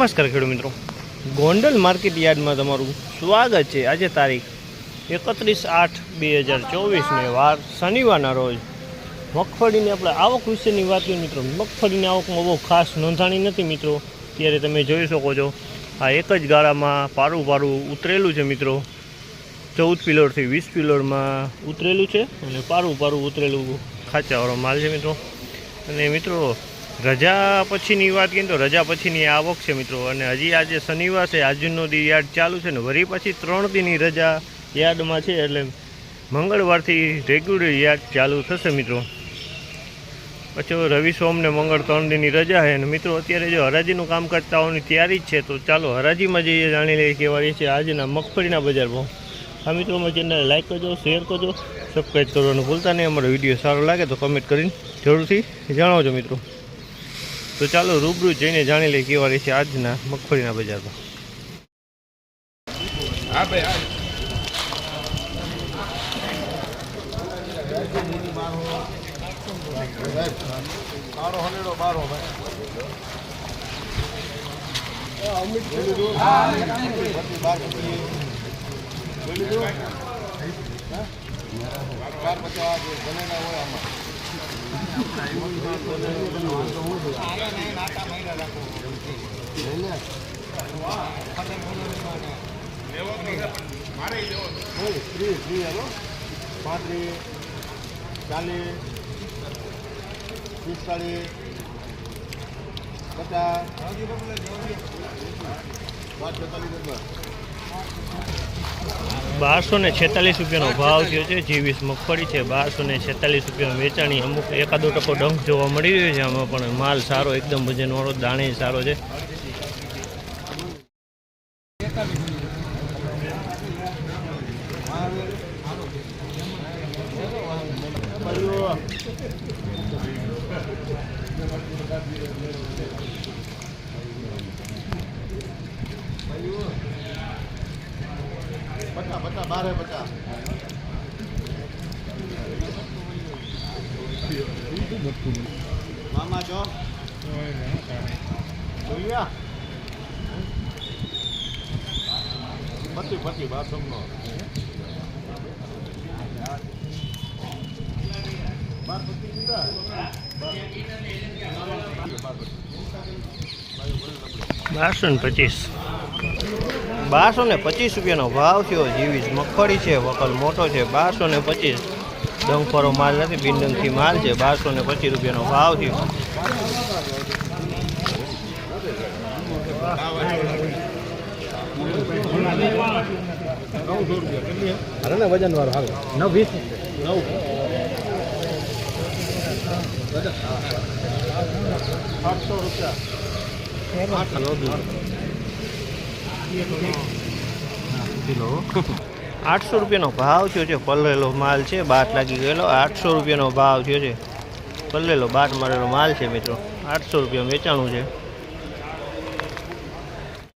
નમસ્કાર ખેડૂત મિત્રો. ગોંડલ માર્કેટ યાર્ડમાં તમારું સ્વાગત છે. આજે તારીખ એકત્રીસ આઠ બે હજાર ચોવીસને વાર શનિવારના રોજ મગફળીની આપણે આવક વિશેની વાત કરીએ મિત્રો. મગફળીની આવકમાં બહુ ખાસ નોંધાણી નથી મિત્રો. ત્યારે તમે જોઈ શકો છો, આ એક જ ગાળામાં પારું પારું ઉતરેલું છે મિત્રો. ચૌદ પિલોરથી વીસ પિલોરમાં ઉતરેલું છે અને પારું પારું ઉતરેલું ખાંચાવાળો માલ છે મિત્રો. અને મિત્રો રજા પછીની વાત કરીએ તો રજા પછીની આવક છે મિત્રો. અને હજી આજે શનિવાર છે, આજનો દી યાર્ડ ચાલુ છે ને વળી પછી ત્રણ દિનની રજા યાર્ડમાં છે એટલે મંગળવારથી રેગ્યુલર યાર્ડ ચાલુ થશે મિત્રો. પછી રવિ, સોમ ને મંગળ ત્રણ દિનની રજા છે અને મિત્રો અત્યારે જો હરાજીનું કામ કરતા હોવાની તૈયારી જ છે, તો ચાલો હરાજીમાં જઈએ, જાણી લઈએ કેવા રહી છે આજના મગફળીના બજાર ભાવ. આ મિત્રો, અમારી ચેનલ લાઈક કરજો, શેર કરજો, સબસ્ક્રાઈબ કરવાનું ભૂલતા નહીં. અમારો વીડિયો સારો લાગે તો કમેન્ટ કરીને જરૂરથી જણાવજો મિત્રો. તો ચાલો રૂબરૂ જઈને જાણી લઈએ કેવા છે આજના મગફળીના બજારમાં. હા ભાઈ હા. બારો હનેડો બારો બાર પચાસ બનેલા હોય આમાં પાંત્રીસ ચાલીસ પિસ્તાળીસ પચાસ પાંચ છેતાલીસ બારસો ને છેતાલીસ રૂપિયાનો ભાવ થયો છે. જીવીસ મગફળી છે. બારસો ને છેતાલીસ રૂપિયા વેચાણી. અમુક એકાદો ટકો ડંખ જોવા મળી રહ્યો છે આમાં, પણ માલ સારો, એકદમ વજનવાળો દાણે સારો છે. પચાસ પચાસ બારે પચાસ. મામા છો બોલ્યા પતિ પતિ બાથરૂમનો. બાર પચીસ. બારસો ને પચીસ રૂપિયાનો ભાવ થયો. જીવીસ મગફળી છે વકલ મોટો છે બારસો ને પચીસ. ડંખવાળો માલ નથી બિનડંગથી માલ છે બારસો ને પચીસ રૂપિયાનો ભાવ થયો. અરે ને વજન વાળો હાલ. નવ વીસ. નવ આઠસો રૂપિયા આઠસો રૂપિયાનો ભાવ થયો છે. પલળેલો માલ છે. બાટ લાગી ગયેલો. આઠસો રૂપિયાનો ભાવ થયો છે. પલળેલો બાટ મારેલો માલ છે મિત્રો. આઠસો રૂપિયા વેચાણું છે.